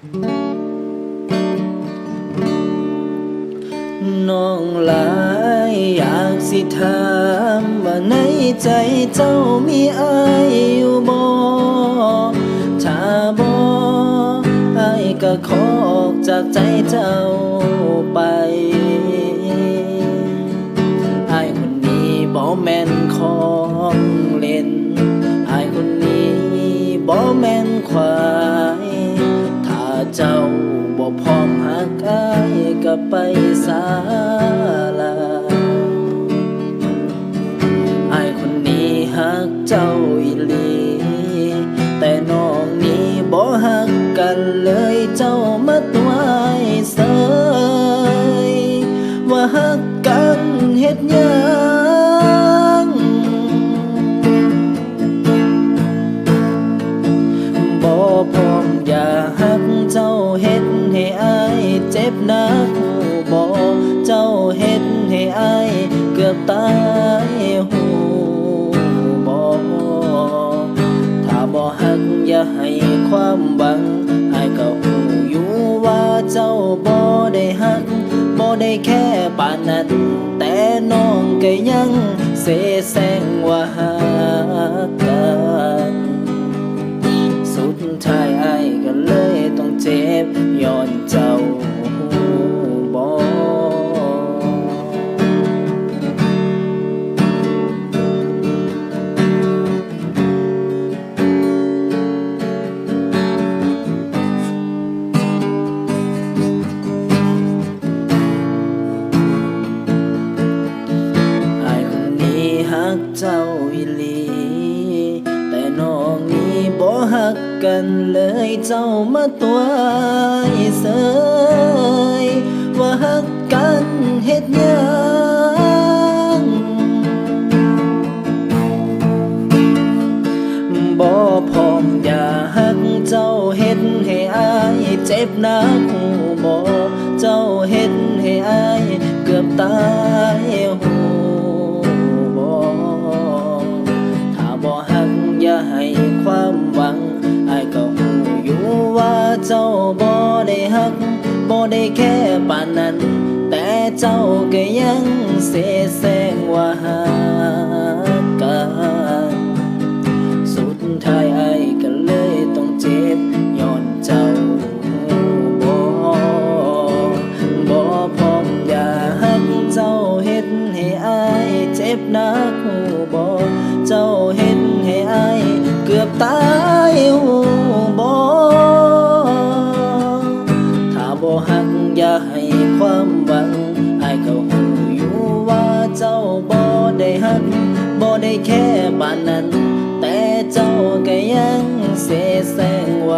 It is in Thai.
น้องหลายอยากสิถามว่าในใจเจ้ามีอายอยู่บ่ถ้าบ่อายก็ขอออกจากใจเจ้าไปอายคนนี้บ่แม่นของเล่นอายคนนี้บ่แม่นควายถ้า เจ้าบ่พร้อมหากายก็ไปสาลาอายคนนี้หากเจ้าอีหลี อบตายหูบ่ถ้าบ่หักอย่าให้ความหวังอายก็หูอยู่ว่าเจ้าบ่ได้หักบ่ได้แค่ปานนั้น แต่น้องก็ยังเสแสร้งว่าหักกัน กเจ้าอีหลี แต่น้องนี้บ่ฮักกันเลยเจ้ามาตัวเสยว่าฮักกันเฮ็ดยังบ่พร้อมอย่าฮักเจ้าเฮ็ดให้อายเจ็บหนักบ่เจ้าเฮ็ดให้อายเกือบตาย ความหวังไอายก็หูอยู่ว่าเจ้าบ่ได้หักบ่ได้แค่ปานนั้น แต่เจ้าก็ยังเสแสร้งว่าหักกันสุดท้ายไอ้ก็เลยต้องเจ็บย้อนเจ้าบ่บ่พร้อมอย่าหักเจ้าเฮ็ดให้อายเจ็บนักหูบ่ ตายบ่ถ้าบ่หักอย่าให้ความหวังอายก็หูอยู่ว่าเจ้าบ่ได้หักบ่ได้แค่ปานนั้น แต่เจ้าก็ยังเสแสร้งว่า